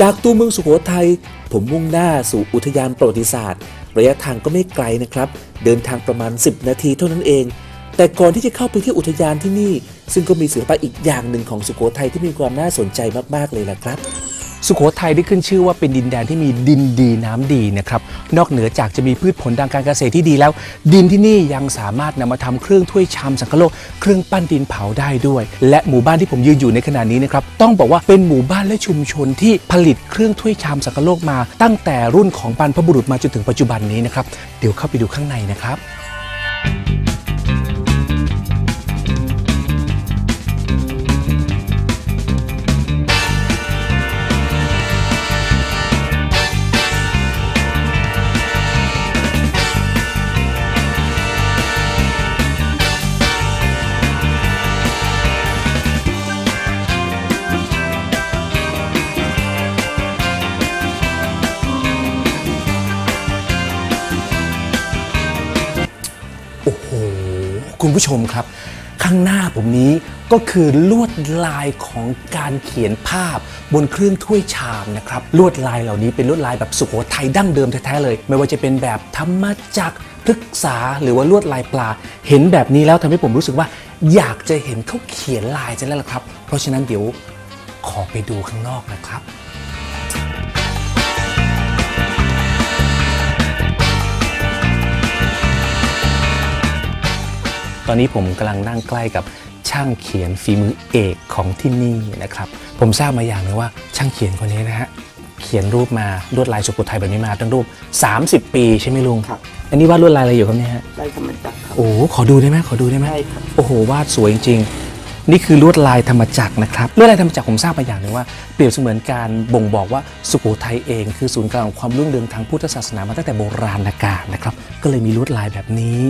จากตัวเมืองสุโขทัยผมมุ่งหน้าสู่อุทยานประวัติศาสตร์ ระยะทางก็ไม่ไกลนะครับ เดินทางประมาณ 10 นาทีเท่านั้นเอง แต่ก่อนที่จะเข้าไปที่อุทยานที่นี่ ซึ่งก็มีศิลปะอีกอย่างหนึ่งของสุโขทัยที่มีความน่าสนใจมากๆเลยล่ะครับ สุโขทัยได้ขึ้นชื่อว่าเป็นดินแดนที่มีดินดีน้ำดีนะครับ นอกเหนือจากจะมีพืชผลทางการเกษตรที่ดีแล้ว ดินที่นี่ยังสามารถนำมาทำเครื่องถ้วยชามสังคโลกเครื่องปั้นดินเผาได้ด้วย และหมู่บ้านที่ผมยืนอยู่ในขณะนี้นะครับต้องบอกว่าเป็นหมู่บ้านและชุมชนที่ผลิตเครื่องถ้วยชามสังคโลกมา ตั้งแต่รุ่นของบรรพบุรุษมาจนถึงปัจจุบันนี้นะครับเดี๋ยวเข้าไปดูข้างในนะครับ คุณผู้ชมครับ ข้างหน้าผมนี้ก็คือลวดลายของการเขียนภาพบนเครื่องถ้วยชามนะครับ ลวดลายเหล่านี้เป็นลวดลายแบบสุโขทัยดั้งเดิมแท้ๆเลย ไม่ว่าจะเป็นแบบธรรมจักรพฤกษาหรือว่าลวดลายปลา เห็นแบบนี้แล้วทำให้ผมรู้สึกว่า อยากจะเห็นเขาเขียนลายจะแล้วล่ะครับ เพราะฉะนั้นเดี๋ยวขอไปดูข้างนอกนะครับ อนนี้ผมกำลังนั่งใกล้กับช่างเขียนฝีมือเอกของที่นี่นะครับ ผมทราบมาอย่างหนึงว่าช่างเขียนคนนี้นะฮะเขียนรูปมาลวดลายสุโขทัยแบบนี้มาตั้งรูป 30 ปีใช่ไหมลุงครับ อันนี้วาดลวดลายอะไรอยู่ครับเนี่ยฮะได้ธรรมจักรครับโอ้โหขอดูได้ไหมขอดูได้ไหม ได้ครับ โอ้โห วาดสวยจริงๆ นี่คือลวดลายธรรมจักรนะครับ ลวดลายธรรมจักรผมทราบมาอย่างหนึ่งว่า เปรียบเสมือนการบ่งบอกว่าสุโขทัยเองคือศูนย์กลางของความรุ่งเรืองทางพุทธศาสนามาตั้งแต่โบราณกาลนะครับ ก็เลยมีลวดลายแบบนี้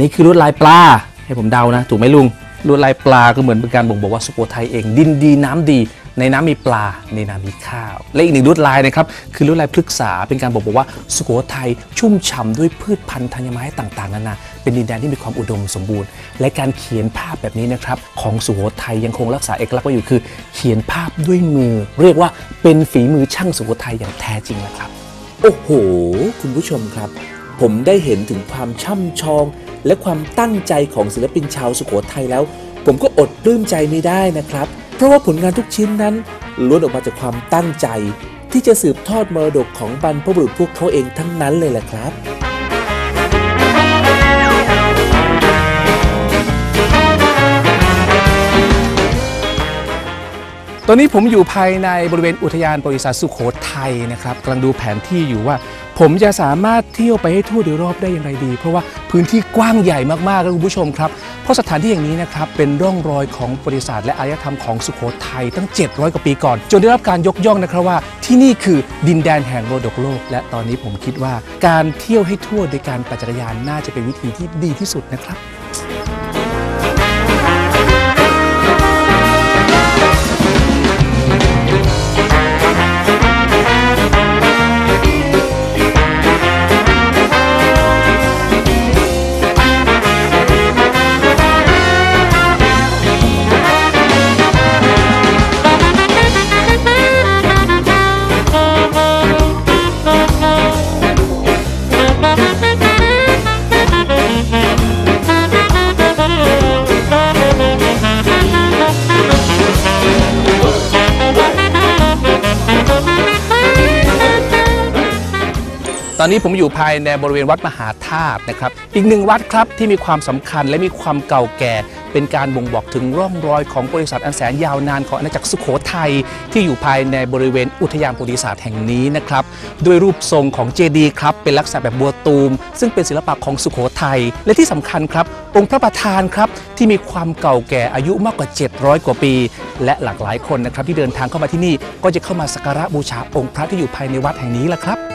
นี่คือลวดลายปลา ให้ผมเดานะ ถูกไหมลุงลวดลายปลาก็เหมือนเป็นการบ่งบอกว่าสุโขทัยเอง ดินดีน้ำดี ในน้ำมีปลา ในน้ำมีข้าว และอีกหนึ่งลวดลายนะครับคือลวดลายพฤกษาเป็นการบอกบอกว่าสุโขทัยชุ่มฉ่ำด้วยพืชพันธุ์ธัญไม้ต่างๆนานาเป็นดินแดนที่มีความอุดมสมบูรณ์ และการเขียนภาพแบบนี้นะครับของสุโขทัยยังคงรักษาเอกลักษณ์ไว้อยู่คือ เขียนภาพด้วยมือ เรียกว่าเป็นฝีมือช่างสุโขทัยอย่างแท้จริงนะครับ โอ้โห คุณผู้ชมครับ ผมได้เห็นถึงความช่ำชอง และความตั้งใจของศิลปินชาวสุโขทัยแล้ว ผมก็อดปลื้มใจไม่ได้นะครับ เพราะว่าผลงานทุกชิ้นนั้นล้วนออกมาจากความตั้งใจ ที่จะสืบทอดมรดกของบรรพบุรุษพวกเขาเองทั้งนั้นเลยแหละครับตอนนี้ผมอยู่ภายในบริเวณอุทยานประวัติศาสตร์สุโขทัยนะครับกำลังดูแผนที่อยู่ว่า ผมจะสามารถเที่ยวไปให้ทั่วโดยรอบได้อย่างไรดี เพราะว่าพื้นที่กว้างใหญ่มากๆครับคุณผู้ชมครับ เพราะสถานที่อย่างนี้นะครับเป็นร่องรอยของประวัติศาสตร์และอารยธรรมของสุโขทัยตั้ง 700 กว่าปีก่อน จนได้รับการยกย่องนะครับว่า ที่นี่คือดินแดนแห่งมรดกโลก และตอนนี้ผมคิดว่า การเที่ยวให้ทั่วโดยการปั่นจักรยานน่าจะเป็นวิธีที่ดีที่สุดนะครับ อนนี้ผมอยู่ภายในบริเวณวัดมหาธาตุนะครับ อีกหนึ่งวัดครับที่มีความสำคัญและมีความเก่าแก่ เป็นการบ่งบอกถึงร่องรอยของบริษัทอันแสนยาวนานของอาณาจักรสุโขทัยที่อยู่ภายในบริเวณอุทยานประวัติศาสตร์แห่งนี้นะครับด้วยรูปทรงของเจดีย์ครับเป็นลักษณะแบบบัวตูม ซึ่งเป็นศิลปะของสุโขทัยและที่สำคัญครับ องค์พระประธานครับที่มีความเก่าแก่อายุมากกว่า 700 กว่าปี และหลากหลายคนนะครับที่เดินทางเข้ามาที่นี่ก็จะเข้ามาสักการะบูชาองค์พระที่อยู่ภายในวัดแห่งนี้แหละครับ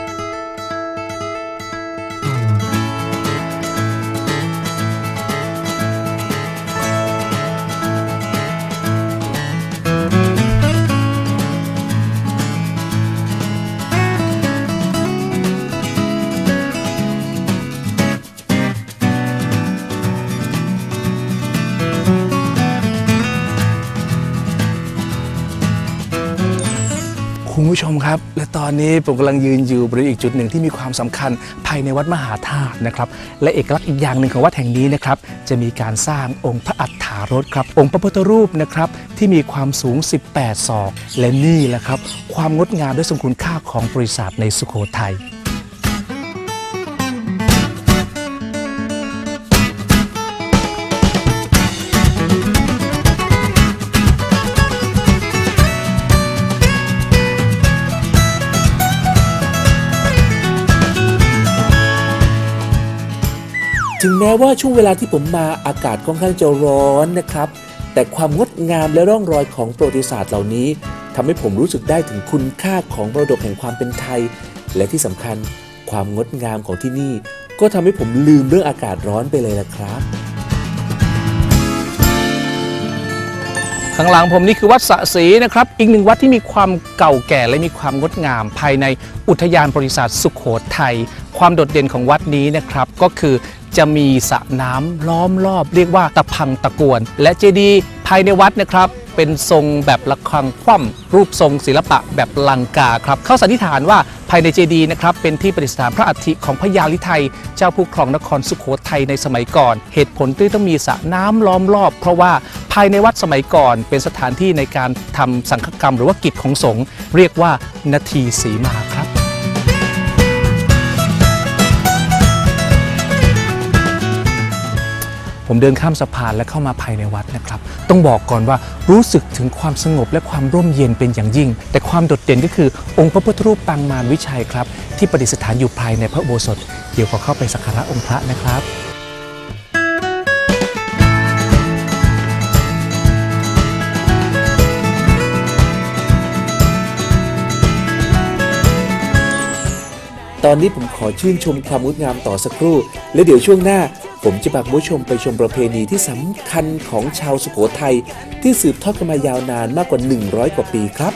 ผู้ชมครับ และตอนนี้ผมกำลังยืนอยู่บริเวณอีกจุดหนึ่งที่มีความสำคัญภายในวัดมหาธาตุนะครับ และเอกลักษณ์อีกอย่างหนึ่งของวัดแห่งนี้นะครับ จะมีการสร้างองค์พระอัฏฐารถครับ องค์พระพุทธรูปนะครับ ที่มีความสูง 18 ศอก และนี่แหละครับ ความงดงามด้วยสมคุณค่าของบริษัทในสุโขทัย ถึงแม้ว่าช่วงเวลาที่ผมมาอากาศค่อนข้างจะร้อนนะครับ แต่ความงดงามและร่องรอยของประวัติศาสตร์เหล่านี้ทำให้ผมรู้สึกได้ถึงคุณค่าของมรดกแห่งความเป็นไทย และที่สำคัญความงดงามของที่นี่ ก็ทำให้ผมลืมเรื่องอากาศร้อนไปเลยละครับข้างหลังผมนี่คือวัดสะศรีนะครับ อีกหนึ่งวัดที่มีความเก่าแก่และมีความงดงาม ภายในอุทยานบริษัทสุขโขทัยความโดดเด่นของวัดนี้นะครับก็คือ จะมีสระน้ำล้อมรอบ เรียกว่าตะพังตะกวน และเจดีย์ภายในวัดนะครับเป็นทรงแบบระฆังคว่ำรูปทรงศิลปะแบบลังกาครับเขาสันนิษฐานว่าภายในเจดีย์นะครับเป็นที่ประดิษฐานพระอัฐิของพระยาลิไทย เจ้าผู้ครองนครสุขโขทัยในสมัยก่อน เหตุผลที่ต้องมีสระน้ำล้อมรอบ เพราะว่าภายในวัดสมัยก่อน เป็นสถานที่ในการทำสังฆกรรม หรือว่ากิจของสงฆ์เรียกว่านาทีสีมาครับ ผมเดินข้ามสะพานและเข้ามาภายในวัดนะครับ ต้องบอกก่อนว่ารู้สึกถึงความสงบและความร่มเย็นเป็นอย่างยิ่ง แต่ความโดดเด่นก็คือองค์พระพุทธรูปปางมารวิชัยครับ ที่ประดิษฐานอยู่ภายในพระโบสถ เดี๋ยวขอเข้าไปสักการะองค์พระนะครับ ตอนนี้ผมขอชื่นชมความงดงามต่อสักครู่ และเดี๋ยวช่วงหน้า ผมจะพาคุณผู้ชมไปชมประเพณีที่สำคัญของชาวสุโขทัยที่สืบทอดกันมายาวนานมากกว่า 100 กว่าปีครับ